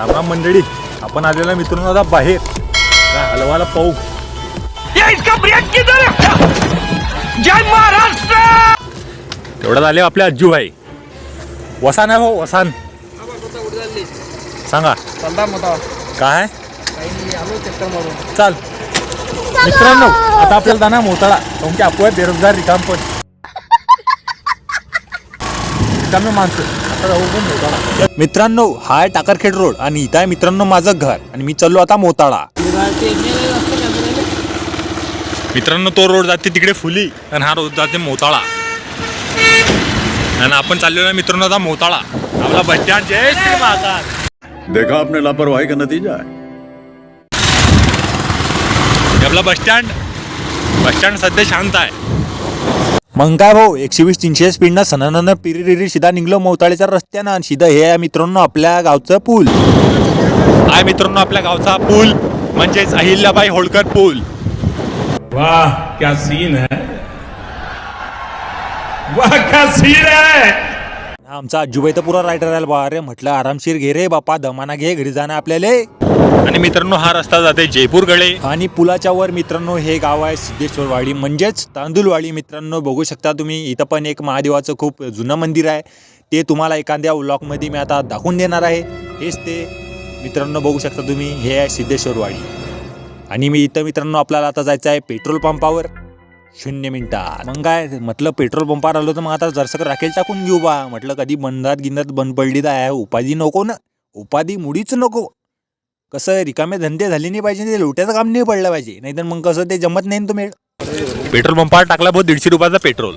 रामराम मंडळी आपण आलेला मित्रांनो आता बाहेर. काय हलवाला पाहू. तेवढ्यात आले आपले अज्जूभाई वसान आहे भाऊ वसान. सांगा. चलता मोठा काय? चाल. मित्रांनो आता आपल्याला जाणार मोताळा. तुमची आपू आहे बेरोजगार रिकाम पण रिकामे माणसं. मित्रांनो हा आहे टाकरखेड रोड आणि इथं आहे मित्रांनो माझं घर. आणि मी चाललो आता मोताळा. मित्रांनो तो रोड जाते तिकडे फुली आणि हा रोड जाते मोताळा. आणि आपण चाललेलो आहे मित्रांनो आता मोताळा. आपला बस स्टँड जय श्री महाकाल देखा आपने लापरवाही का नतीजा आपला बस स्टँड. बस स्टँड सध्या शांत आहे. मग काय भाऊ एकशे वीस तीनशे स्पीडनं सणानं पिरिरिरी शिदा निघलो मोताळीच्या रस्त्यानं. आणि शिदा हे आहे मित्रांनो आपल्या गावचं पूल. आहे मित्रांनो आपल्या गावचा पूल म्हणजेच अहिल्याबाई होळकर पूल. वाह क्या सीन है. वाह क्या सीन है. आमचा आजूबाई तर पुरा रायडर आला बा अरे म्हटलं आरामशीर घे रे बापा दमाना घे घरी जाणं आपल्याला. आणि मित्रांनो हा रस्ता जाते जयपूरकडे. आणि पुलाच्या वर मित्रांनो हे गाव आहे सिद्धेश्वरवाडी. म्हणजेच तांदूळवाडी मित्रांनो बघू शकता तुम्ही इथं पण एक महादेवाचं खूप जुनं मंदिर आहे. ते तुम्हाला एखाद्या व्लॉगमध्ये मी आता दाखवून देणार आहे. हेच ते मित्रांनो बघू शकता तुम्ही हे आहे सिद्धेश्वरवाडी. आणि मी इथं मित्रांनो आपल्याला आता जायचं आहे पेट्रोल पंपावर. शून्य मिनटात. मग काय म्हटलं पेट्रोल पंपावर आलो तर मग आता जरसं राखेल टाकून घेऊ बा. म्हटलं कधी बंदात गिंदात बंद पडली तर आहे उपाधी नको ना. उपाधी मुडीच नको. कसं रिकामे धंदे झाले नाही पाहिजे ते लोट्याचं काम नाही पडलं पाहिजे. नाहीतर मग कसं ते जमत नाही ना तुम्ही. पेट्रोल पंपावर टाकला बहुत दीडशे रुपयाचा पेट्रोल.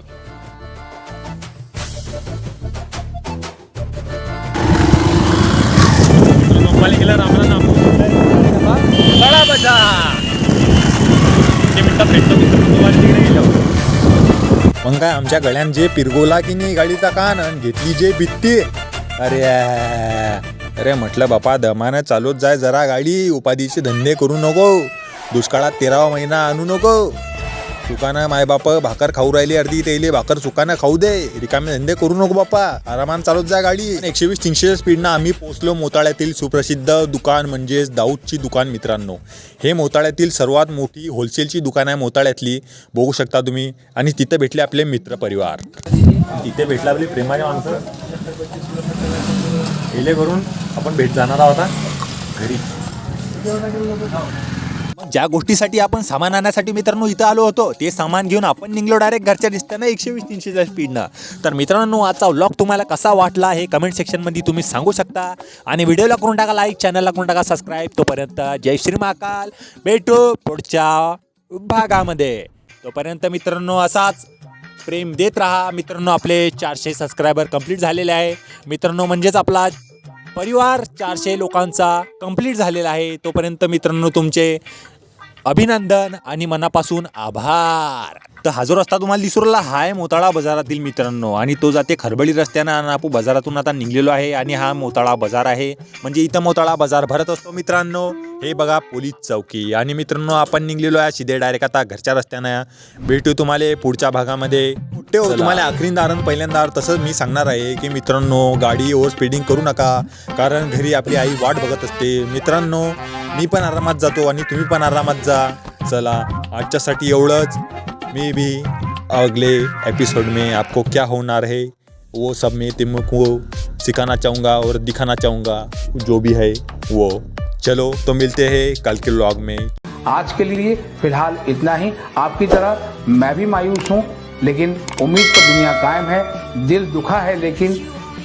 पेट्रोल पंपाला गेला रामला नाम बडा बजा ते मिनिटात भेटतो मित्रांनो तुम्हाला तिकडे गेल्यावर. मग काय आमच्या गळ्यान जे पिरगोला की नाही गाडीचा कान आणि घेतली जे बित्ती अरे अरे म्हटलं बापा दमानं चालवत जाय जरा गाडी उपाधीचे धंदे करू नको. दुष्काळात तेरावा महिना आणू नको. चुकानं माय बाप भाकर खाऊ राहिली अर्धी तेले भाकर सुकानं खाऊ दे. रिकामे धंदे करू नको बापा. आरामान चालत जा गाडी. एकशे वीस तीनशे स्पीडनं आम्ही पोहोचलो मोताळ्यातील सुप्रसिद्ध दुकान म्हणजेच दाऊदची दुकान मित्रांनो. हे मोताळ्यातील सर्वात मोठी होलसेलची दुकान आहे मोताळ्यातली. बघू शकता तुम्ही. आणि तिथे भेटले आपले मित्र परिवार. तिथे भेटले आपले प्रेमाचे माणसं. गेले करून आपण भेट जाणार आहोत घरी. ज्या गोष्टीसाठी आपण सामान आणण्यासाठी मित्रांनो इथं आलो होतो ते सामान घेऊन आपण निघलो डायरेक्ट घरच्या दिसताना एकशे वीस तीनशेच्या स्पीडनं तर मित्रांनो आजचा व्लॉग तुम्हाला कसा वाटला हे कमेंट सेक्शनमध्ये तुम्ही सांगू शकता. आणि व्हिडिओला करून टाका लाईक चॅनलला करून टाका सबस्क्राईब तोपर्यंत जय श्री महाकाल. भेटू पुढच्या भागामध्ये. तोपर्यंत मित्रांनो असाच प्रेम देत राहा. मित्रांनो आपले चारशे सबस्क्रायबर कंप्लीट झालेले आहे. मित्रांनो म्हणजेच आपला परिवार चारशे लोकांचा कंप्लीट झालेला आहे. तोपर्यंत मित्रांनो तुमचे अभिनंदन आणि मनापासून आभार. तर हा जो रस्ता तुम्हाला दिसुरला हाय आहे मोताळा बाजारातील मित्रांनो. आणि तो जाते खरबळी रस्त्यानं आणि बाजारातून आता निघलेलो आहे. आणि हा मोताळा बाजार आहे. म्हणजे इथं मोताळा बाजार भरत असतो मित्रांनो. हे बघा पोलीस चौकी. आणि मित्रांनो आपण निघलेलो आहे सिधे डायरेक्ट आता घरच्या रस्त्यानं. भेटू तुम्हाला पुढच्या भागामध्ये. कुठे हो तुम्हाला आखरींदार पहिल्यांदा तसं मी सांगणार आहे की मित्रांनो गाडी ओव्हर स्पीडिंग करू नका. कारण घरी आपली आई वाट बघत असते. मित्रांनो मी पण आरामात जातो आणि तुम्ही पण आरामात जा. चला आजच्यासाठी एवढंच. मे भी अगले एपिसोड में आपको क्या होणार है वो सब मैं तुमको सिखाना चाहूँगा और दिखाना चाहूँगा. जो भी है वो. चलो तो मिलते हैं कल के ब्लॉग में। आज के लिए फ़िलहाल इतना ही। आपकी तरह मैं भी मायूस हूँ, लेकिन उम्मीद तो दुनिया कायम है। दिल दुखा है, लेकिन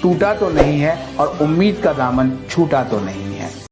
टूटा तो नहीं है और उम्मीद का दामन छूटा तो नहीं है।